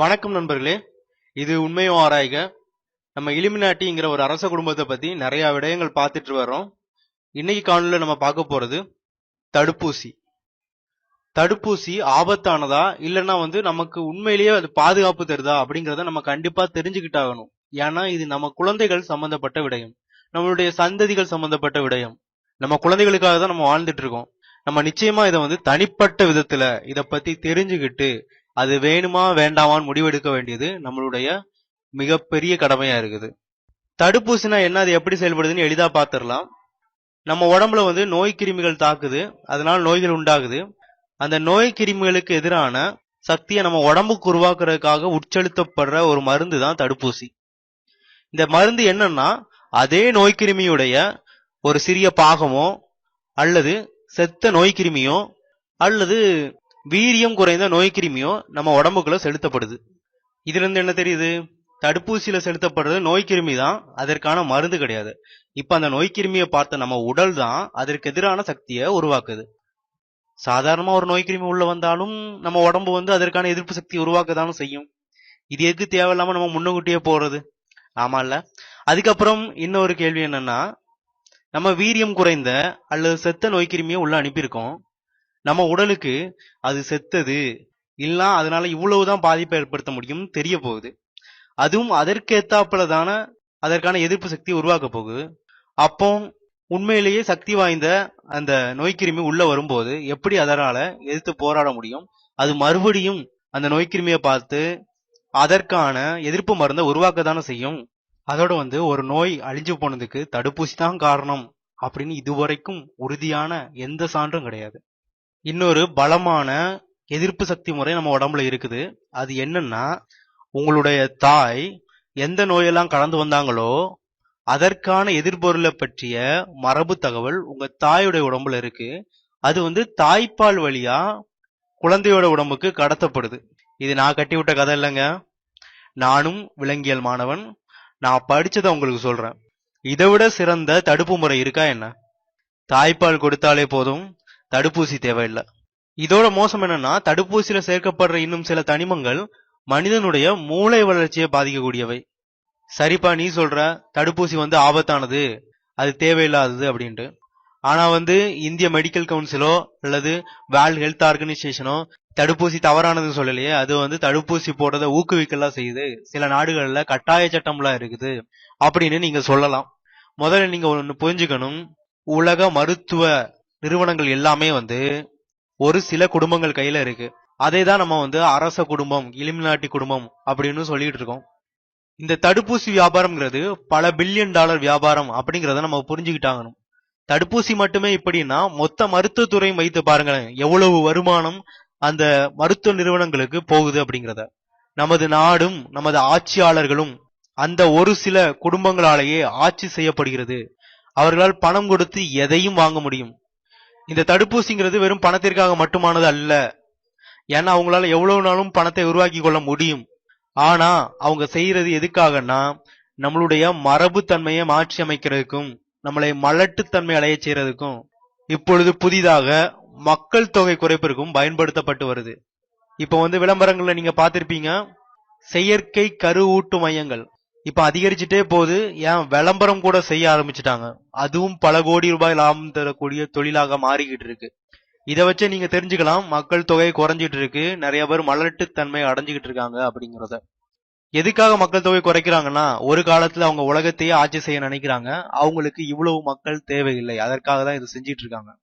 வணக்கம் நண்பர்களே. இது உண்மையும் ஆராய்க. நம்ம இலிமினாட்டிங்கிற ஒரு அரச குடும்பத்தை பத்தி நிறைய விடயங்கள் பார்த்துட்டு வர்றோம். இன்னைக்கு காணொலியில நம்ம பார்க்க போறது தடுப்பூசி. தடுப்பூசி ஆபத்தானதா? இல்லைன்னா வந்து நமக்கு உண்மையிலேயே அது பாதுகாப்பு தருதா? அப்படிங்கறத நம்ம கண்டிப்பா தெரிஞ்சுக்கிட்டாகணும். ஏன்னா இது நம்ம குழந்தைகள் சம்பந்தப்பட்ட விடயம். நம்மளுடைய சந்ததிகள் சம்பந்தப்பட்ட விடயம். நம்ம குழந்தைகளுக்காக தான் நம்ம வாழ்ந்துட்டு இருக்கோம். நம்ம நிச்சயமா இதை வந்து தனிப்பட்ட விதத்துல இதை பத்தி தெரிஞ்சுக்கிட்டு அது வேணுமா வேண்டாமான்னு முடிவெடுக்க வேண்டியது நம்மளுடைய மிகப்பெரிய கடமையா இருக்குது. தடுப்பூசினா என்ன அது எப்படி செயல்படுதுன்னு எளிதா பாத்திரலாம். நம்ம உடம்புல வந்து நோய் கிருமிகள் தாக்குது அதனால நோய்கள் உண்டாகுது. அந்த நோய் கிருமிகளுக்கு எதிரான சக்தியை நம்ம உடம்புக்கு உருவாக்குறதுக்காக உட்செலுத்தப்படுற ஒரு மருந்து தான் தடுப்பூசி. இந்த மருந்து என்னன்னா அதே நோய்க்கிருமியுடைய ஒரு சிறிய பாகமோ அல்லது செத்த நோய்க்கிருமியோ அல்லது வீரியம் குறைந்த நோய் கிருமியோ நம்ம உடம்புக்குள்ள செலுத்தப்படுது. இதுல இருந்து என்ன தெரியுது? தடுப்பூசியில செலுத்தப்படுறது நோய் கிருமி தான். அதற்கான மருந்து கிடையாது. இப்ப அந்த நோய் கிருமியை பார்த்த நம்ம உடல் தான் அதற்கு எதிரான சக்தியை உருவாக்குது. சாதாரணமா ஒரு நோய் கிருமி உள்ள வந்தாலும் நம்ம உடம்பு வந்து அதற்கான எதிர்ப்பு சக்தி உருவாக்கதானும் செய்யும். இது எதுக்கு தேவையில்லாம நம்ம முன்னக்கூட்டியே போறது? ஆமா இல்ல அதுக்கப்புறம் இன்னொரு கேள்வி என்னன்னா நம்ம வீரியம் குறைந்த அல்லது செத்த நோய் கிருமியை உள்ள அனுப்பியிருக்கோம். நம்ம உடலுக்கு அது செத்தது இல்லைனா அதனால இவ்வளவுதான் பாதிப்பை ஏற்படுத்த முடியும் தெரிய போகுது அதுவும் அதற்கேத்தாப்புல தானே அதற்கான எதிர்ப்பு சக்தி உருவாக்க போகுது. அப்போ உண்மையிலேயே சக்தி வாய்ந்த அந்த நோய்க்கிருமி உள்ள வரும்போது எப்படி அதனால எதிர்த்து போராட முடியும்? அது மறுபடியும் அந்த நோய்க்கிருமியை பார்த்து அதற்கான எதிர்ப்பு மருந்தை உருவாக்க தானே செய்யும்? அதோட வந்து ஒரு நோய் அழிஞ்சு போனதுக்கு தடுப்பூசி தான் காரணம் அப்படின்னு இதுவரைக்கும் உறுதியான எந்த சான்றும் கிடையாது. இன்னொரு பலமான எதிர்ப்பு சக்தி முறை நம்ம உடம்புல இருக்குது. அது என்னன்னா உங்களுடைய தாய் எந்த நோயெல்லாம் கடந்து வந்தாங்களோ அதற்கான எதிர்பொருளை பற்றிய மரபு தகவல் உங்க தாயுடைய உடம்புல இருக்கு. அது வந்து தாய்ப்பால் வழியா குழந்தையோட உடம்புக்கு கடத்தப்படுது. இது நான் கட்டி விட்ட கதை இல்லைங்க. நானும் விலங்கியல் மாணவன். நான் படிச்சதை உங்களுக்கு சொல்றேன். இதை விட சிறந்த தடுப்பு முறை இருக்கா என்ன? தாய்ப்பால் கொடுத்தாலே போதும். தடுப்பூசி தேவையில்லை. இதோட மோசம் என்னன்னா தடுப்பூசியில சேர்க்கப்படுற இன்னும் சில தனிமங்கள் மனிதனுடைய மூளை வளர்ச்சியை பாதிக்கக்கூடியவை. சரிப்பா நீ சொல்ற தடுப்பூசி வந்து ஆபத்தானது அது தேவையில்லாதது அப்படின்ட்டு. ஆனா வந்து இந்திய மெடிக்கல் கவுன்சிலோ அல்லது வேர்ல்ட் ஹெல்த் ஆர்கனைசேஷனோ தடுப்பூசி தவறானதுன்னு சொல்லலையே அது வந்து தடுப்பூசி போடுறத ஊக்குவிக்கலாம் செய்யுது. சில நாடுகள்ல கட்டாய சட்டம்லாம் இருக்குது அப்படின்னு நீங்க சொல்லலாம். முதல்ல நீங்க ஒன்று புரிஞ்சுக்கணும். உலக மருத்துவ நிறுவனங்கள் எல்லாமே வந்து ஒரு சில குடும்பங்கள் கையில இருக்கு. அதே தான் நம்ம வந்து அரச குடும்பம் இலிமினாட்டி குடும்பம் அப்படின்னு சொல்லிட்டு இருக்கோம். இந்த தடுப்பூசி வியாபாரம்ங்கிறது பல பில்லியன் டாலர் வியாபாரம் அப்படிங்கறத நம்ம புரிஞ்சுக்கிட்டாங்கணும் தடுப்பூசி மட்டுமே இப்படின்னா மொத்த மருத்துவத்துறையும் வைத்து பாருங்களேன் எவ்வளவு வருமானம் அந்த மருத்துவ நிறுவனங்களுக்கு போகுது அப்படிங்கிறத. நமது நாடும் நமது ஆட்சியாளர்களும் அந்த ஒரு சில குடும்பங்களாலேயே ஆட்சி செய்யப்படுகிறது. அவர்களால் பணம் கொடுத்து எதையும் வாங்க முடியும். இந்த தடுப்பூசிங்கிறது வெறும் பணத்திற்காக மட்டுமானது அல்ல. ஏன்னா அவங்களால எவ்வளவு நாளும் பணத்தை உருவாக்கி கொள்ள முடியும். ஆனா அவங்க செய்யறது எதுக்காகன்னா நம்மளுடைய மரபு தன்மையை மாற்றி அமைக்கிறதுக்கும் நம்மளை மலட்டுத்தன்மை அடைய செய்யறதுக்கும் இப்பொழுது புதிதாக மக்கள் தொகை குறைப்பிற்கும் பயன்படுத்தப்பட்டு வருது. இப்ப வந்து விளம்பரங்கள்ல நீங்க பார்த்திருப்பீங்க செயற்கை கருவூட்டு மையங்கள். இப்ப அதிகரிச்சுட்டே போகுது. ஏன்? விளம்பரம் கூட செய்ய ஆரம்பிச்சுட்டாங்க. அதுவும் பல கோடி ரூபாய் லாபம் தரக்கூடிய தொழிலாக மாறிக்கிட்டு இருக்கு. இதை வச்சு நீங்க தெரிஞ்சுக்கலாம். மக்கள் தொகை குறைஞ்சிட்டு இருக்கு. நிறைய பேர் மலட்டுத்தன்மை அடைஞ்சுக்கிட்டு இருக்காங்க அப்படிங்கறத. எதுக்காக மக்கள் தொகை குறைக்கிறாங்கன்னா ஒரு காலத்துல அவங்க உலகத்தையே ஆட்சி செய்ய நினைக்கிறாங்க. அவங்களுக்கு இவ்வளவு மக்கள் தேவையில்லை. அதற்காக தான் இது செஞ்சிட்டு இருக்காங்க.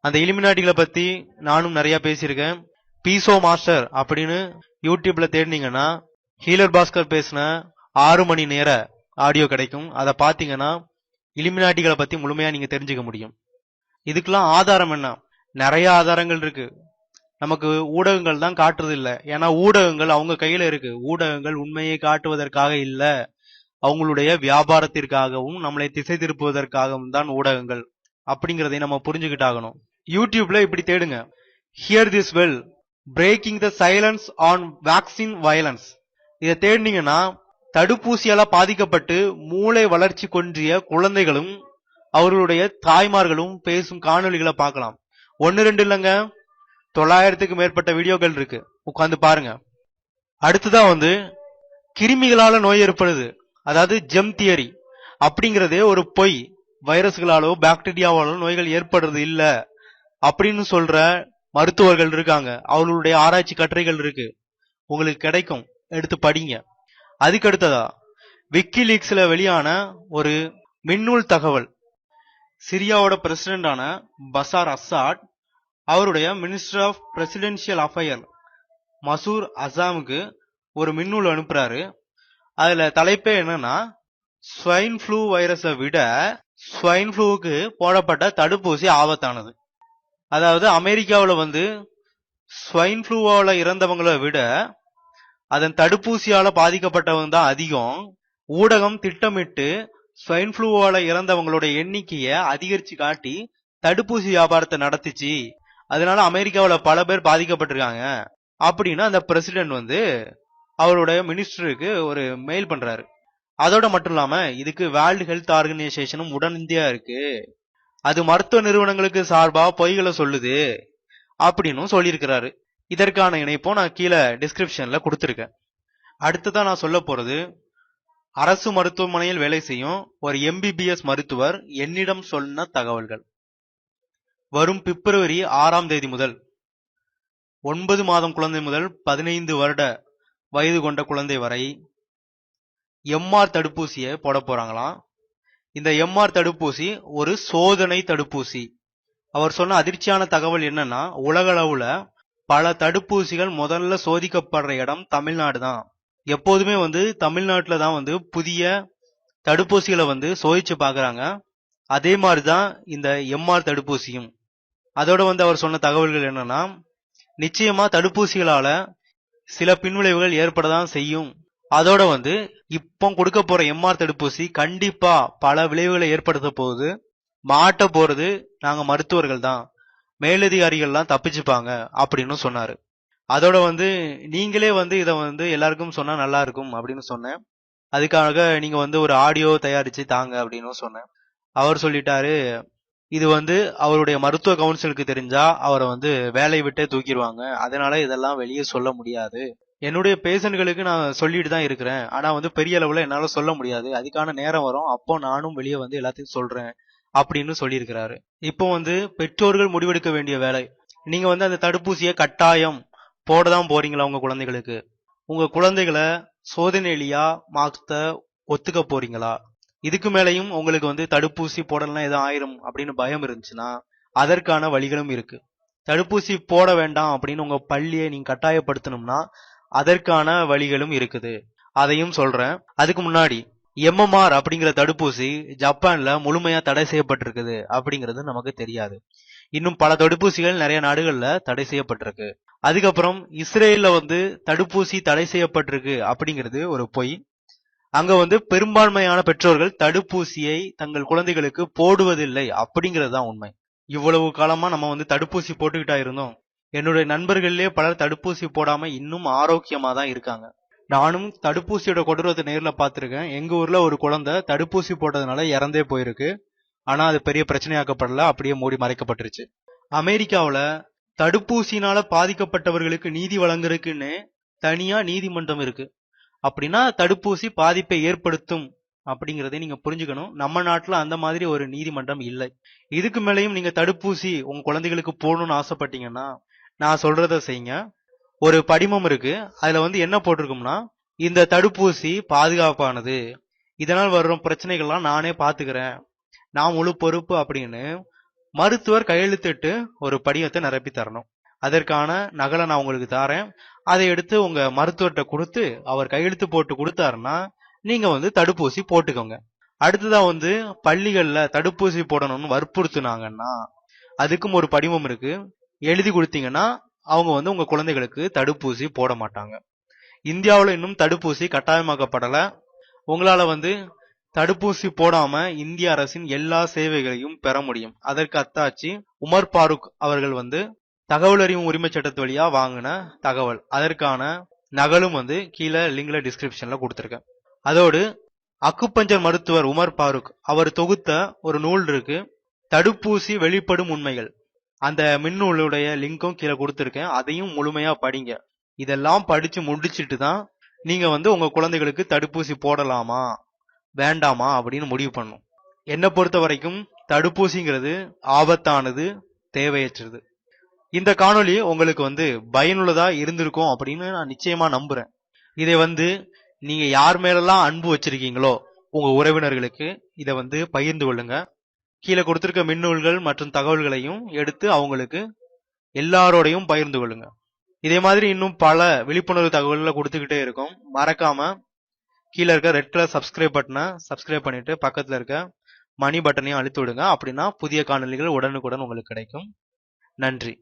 அந்த இலிமினாட்டிகளை பத்தி நானும் நிறைய பேசியிருக்கேன். பீசோ மாஸ்டர் அப்படின்னு யூடியூப்ல தேடினீங்கன்னா ஹீலர் பாஸ்கர் பேசின ஆறு மணி நேர ஆடியோ கிடைக்கும். அதை பார்த்தீங்கன்னா இலிமினாட்டிகளை பற்றி முழுமையாக நீங்கள் தெரிஞ்சுக்க முடியும். இதுக்கெல்லாம் ஆதாரம் என்ன? நிறைய ஆதாரங்கள் இருக்கு. நமக்கு ஊடகங்கள் தான் காட்டுறது இல்லை. ஏன்னா ஊடகங்கள் அவங்க கையில் இருக்கு. ஊடகங்கள் உண்மையை காட்டுவதற்காக இல்லை. அவங்களுடைய வியாபாரத்திற்காகவும் நம்மளை திசை திருப்புவதற்காகவும் தான் ஊடகங்கள். அப்படிங்கிறதை நம்ம புரிஞ்சுக்கிட்டாகணும். யூடியூப்ல இப்படி தேடுங்க. Hear this well breaking the silence on vaccine violence இதை தேடினீங்கன்னா தடுப்பூசியால பாதிக்கப்பட்டு மூளை வளர்ச்சி கொன்றிய குழந்தைகளும் அவர்களுடைய தாய்மார்களும் பேசும் காணொலிகளை பார்க்கலாம். ஒன்னு ரெண்டு இல்லைங்க. தொள்ளாயிரத்துக்கு மேற்பட்ட வீடியோக்கள் இருக்கு. உட்காந்து பாருங்க. அடுத்ததான் வந்து கிருமிகளால நோய் ஏற்படுது. அதாவது ஜெம் தியரி அப்படிங்கறதே ஒரு பொய். வைரஸ்களாலோ பாக்டீரியாவாலோ நோய்கள் ஏற்படுறது இல்ல. அப்படின்னு சொல்ற மருத்துவர்கள் இருக்காங்க. அவர்களுடைய ஆராய்ச்சி கட்டுரைகள் இருக்கு. உங்களுக்கு கிடைக்கும். எடுத்து படிங்க. அதுக்கு அடுத்ததா விக்கிலீக்ஸ்ல வெளியான ஒரு மின்னூல் தகவல். சிரியாவோட பிரசிடென்டான பசார் அசாட் அவருடைய மினிஸ்டர் ஆஃப் பிரசிடென்ஷியல் அஃபயர் மசூர் அசாமுக்கு ஒரு மின்னூல் அனுப்புறாரு. அதுல தலைப்பே என்னன்னா ஸ்வைன் ஃப்ளூ வைரஸை விட ஸ்வைன் ஃப்ளூவுக்கு போடப்பட்ட தடுப்பூசி ஆபத்தானது. அதாவது அமெரிக்காவில் வந்து ஸ்வைன் ஃப்ளூவால இறந்தவங்களை விட அதன் தடுப்பூசியால பாதிக்கப்பட்டவங்க தான் அதிகம். ஊடகம் திட்டமிட்டு ஸ்வைன் ஃப்ளூவால இறந்தவங்களுடைய எண்ணிக்கைய அதிகரிச்சு காட்டி தடுப்பூசி வியாபாரத்தை நடத்திச்சு. அதனால அமெரிக்காவில பல பேர் பாதிக்கப்பட்டிருக்காங்க. அப்படின்னு அந்த பிரசிடென்ட் வந்து அவருடைய மினிஸ்டருக்கு ஒரு மெயில் பண்றாரு. அதோட மட்டும் இல்லாம இதுக்கு வேர்ல்டு ஹெல்த் ஆர்கனைசேஷனும் உடனடியா இருக்கு. அது மருத்துவ நிறுவனங்களுக்கு சார்பா பொய்களை சொல்லுது. அப்படின்னும் சொல்லியிருக்கிறாரு. இதற்கான இணைப்பும் நான் கீழே டிஸ்கிரிப்ஷன்ல கொடுத்துருக்கேன். அடுத்ததான் நான் சொல்ல போறது அரசு மருத்துவமனையில் வேலை செய்யும் ஒரு எம்பிபிஎஸ் மருத்துவர் என்னிடம் சொன்ன தகவல்கள். வரும் பிப்ரவரி ஆறாம் தேதி முதல் ஒன்பது மாதம் குழந்தை முதல் பதினைந்து வருட வயது கொண்ட குழந்தை வரை எம்ஆர் தடுப்பூசியை போட போறாங்களாம். இந்த எம்ஆர் தடுப்பூசி ஒரு சோதனை தடுப்பூசி. அவர் சொன்ன அதிர்ச்சியான தகவல் என்னன்னா உலகளவுல பல தடுப்பூசிகள் முதல்ல சோதிக்கப்படுற இடம் தமிழ்நாடு தான். எப்போதுமே வந்து தமிழ்நாட்டில் தான் வந்து புதிய தடுப்பூசிகளை வந்து சோதிச்சு பார்க்குறாங்க. அதே மாதிரி தான் இந்த எம்ஆர் தடுப்பூசியும். அதோட வந்து அவர் சொன்ன தகவல்கள் என்னன்னா நிச்சயமா தடுப்பூசிகளால சில பின்விளைவுகள் ஏற்பட தான் செய்யும். அதோட வந்து இப்போ கொடுக்க போற எம்ஆர் தடுப்பூசி கண்டிப்பா பல விளைவுகளை ஏற்படுத்த போகுது. மாட்ட போறது நாங்க மருத்துவர்கள் தான். மேலதிகாரிகள்லாம் தப்பிச்சுப்பாங்க அப்படின்னு சொன்னாரு. அதோட வந்து நீங்களே வந்து இதை வந்து எல்லாருக்கும் சொன்னா நல்லா இருக்கும் அப்படின்னு சொன்னேன். அதுக்காக நீங்க வந்து ஒரு ஆடியோ தயாரிச்சு தாங்க அப்படின்னு சொன்னேன். அவர் சொல்லிட்டாரு இது வந்து அவருடைய மருத்துவ கவுன்சிலுக்கு தெரிஞ்சா அவரை வந்து வேலையை விட்டே தூக்கிடுவாங்க. அதனால இதெல்லாம் வெளியே சொல்ல முடியாது. என்னுடைய பேஷண்ட்களுக்கு நான் சொல்லிட்டு தான் இருக்கிறேன். ஆனா வந்து பெரிய அளவுல என்னால சொல்ல முடியாது. அதுக்கான நேரம் வரும். அப்போ நானும் வெளியே வந்து எல்லாத்தையும் சொல்றேன். அப்படின்னு சொல்லியிருக்கிறாரு. இப்போ வந்து பெற்றோர்கள் முடிவெடுக்க வேண்டிய வேலை. நீங்க வந்து அந்த தடுப்பூசியை கட்டாயம் போட தான் போறீங்களா உங்க குழந்தைகளுக்கு? உங்க குழந்தைகளை சோதனையிலியா மாத்த ஒத்துக்க போறீங்களா? இதுக்கு மேலையும் உங்களுக்கு வந்து தடுப்பூசி போடலாம் எதுவும் ஆயிரும் அப்படின்னு பயம் இருந்துச்சுன்னா அதற்கான வழிகளும் இருக்கு. தடுப்பூசி போட வேண்டாம் அப்படின்னு உங்க பள்ளியை நீங்க கட்டாயப்படுத்தணும்னா அதற்கான வழிகளும் இருக்குது. அதையும் சொல்றேன். அதுக்கு முன்னாடி எம்எம்ஆர் அப்படிங்கிற தடுப்பூசி ஜப்பான்ல முழுமையா தடை செய்யப்பட்டிருக்குது அப்படிங்கிறது நமக்கு தெரியாது. இன்னும் பல தடுப்பூசிகள் நிறைய நாடுகள்ல தடை செய்யப்பட்டிருக்கு. அதுக்கப்புறம் இஸ்ரேல்ல வந்து தடுப்பூசி தடை செய்யப்பட்டிருக்கு அப்படிங்கிறது ஒரு பொய். அங்க வந்து பெரும்பான்மையான பெற்றோர்கள் தடுப்பூசியை தங்கள் குழந்தைகளுக்கு போடுவதில்லை அப்படிங்கிறது தான் உண்மை. இவ்வளவு காலமா நம்ம வந்து தடுப்பூசி போட்டுக்கிட்டா இருந்தோம். என்னுடைய நண்பர்கள்லயே பலர் தடுப்பூசி போடாம இன்னும் ஆரோக்கியமா தான் இருக்காங்க. நானும் தடுப்பூசியோட கொடூரத்தை நேரில் பார்த்துருக்கேன். எங்கள் ஊரில் ஒரு குழந்தை தடுப்பூசி போட்டதுனால இறந்தே போயிருக்கு. ஆனால் அது பெரிய பிரச்சனையாக்கப்படல. அப்படியே மூடி மறைக்கப்பட்டுருச்சு. அமெரிக்காவில் தடுப்பூசினால பாதிக்கப்பட்டவர்களுக்கு நீதி வழங்குறதுக்குன்னு தனியாக நீதிமன்றம் இருக்கு. அப்படின்னா தடுப்பூசி பாதிப்பை ஏற்படுத்தும் அப்படிங்கறதை நீங்க புரிஞ்சுக்கணும். நம்ம நாட்டில் அந்த மாதிரி ஒரு நீதிமன்றம் இல்லை. இதுக்கு மேலேயும் நீங்க தடுப்பூசி உங்க குழந்தைகளுக்கு போகணும்னு ஆசைப்பட்டீங்கன்னா நான் சொல்றத செய்யுங்க. ஒரு படிமம் இருக்கு. அதுல வந்து என்ன போட்டிருக்கும்னா இந்த தடுப்பூசி பாதுகாப்பானது. இதனால் வரும் பிரச்சனைகள்லாம் நானே பாத்துக்கிறேன். நான் முழு பொறுப்பு அப்படின்னு மருத்துவர் கையெழுத்திட்டு ஒரு படிவத்தை நிரப்பி தரணும். அதற்கான நகலை நான் உங்களுக்கு தாரேன். அதை எடுத்து உங்க மருத்துவர்கிட்ட கொடுத்து அவர் கையெழுத்து போட்டு கொடுத்தாருன்னா நீங்க வந்து தடுப்பூசி போட்டுக்கோங்க. அடுத்ததா வந்து பள்ளிகள்ல தடுப்பூசி போடணும்னு வற்புறுத்துனாங்கன்னா அதுக்கும் ஒரு படிவம் இருக்கு. எழுதி கொடுத்தீங்கன்னா அவங்க வந்து உங்க குழந்தைகளுக்கு தடுப்பூசி போட மாட்டாங்க. இந்தியாவில் இன்னும் தடுப்பூசி கட்டாயமாக்கப்படலை. உங்களால் வந்து தடுப்பூசி போடாம இந்திய அரசின் எல்லா சேவைகளையும் பெற முடியும். அதற்கு அத்தாச்சி உமர் பாருக் அவர்கள் வந்து தகவல் அறியும் உரிமை சட்டத்து வழியா வாங்கின தகவல். அதற்கான நகலும் வந்து கீழே லிங்க்ல டிஸ்கிரிப்ஷன்ல கொடுத்துருக்கேன். அதோடு அக்குப்பஞ்சர் மருத்துவர் உமர் பாருக் அவர் தொகுத்த ஒரு நூல் இருக்கு. தடுப்பூசி வெளிப்படும் உண்மைகள். அந்த மின்னூலுடைய லிங்க்கும் கீழே கொடுத்துருக்கேன். அதையும் முழுமையா படிங்க. இதெல்லாம் படிச்சு முடிச்சுட்டு தான் நீங்க வந்து உங்க குழந்தைகளுக்கு தடுப்பூசி போடலாமா வேண்டாமா அப்படின்னு முடிவு பண்ணும். என்னை பொறுத்த வரைக்கும் தடுப்பூசிங்கிறது ஆபத்தானது தேவையற்றது. இந்த காணொளி உங்களுக்கு வந்து பயனுள்ளதா இருந்திருக்கும் அப்படின்னு நான் நிச்சயமா நம்புறேன். இதை வந்து நீங்க யார் மேலெல்லாம் அன்பு வச்சிருக்கீங்களோ உங்க உறவினர்களுக்கு இதை வந்து பகிர்ந்து கொள்ளுங்க. கீழே கொடுத்துருக்க மின்னூல்கள் மற்றும் தகவல்களையும் எடுத்து அவங்களுக்கு எல்லாரோடையும் பகிர்ந்து கொள்ளுங்க. இதே மாதிரி இன்னும் பல விழிப்புணர்வு தகவல்களை கொடுத்துக்கிட்டே இருக்கும். மறக்காம கீழே இருக்க ரெட் கலர் சப்ஸ்கிரைப் பட்டனை சப்ஸ்கிரைப் பண்ணிட்டு பக்கத்துல இருக்க மணி பட்டனையும் அழுத்தி விடுங்க. அப்படின்னா புதிய காணொளிகள் உடனுக்குடன் உங்களுக்கு கிடைக்கும். நன்றி.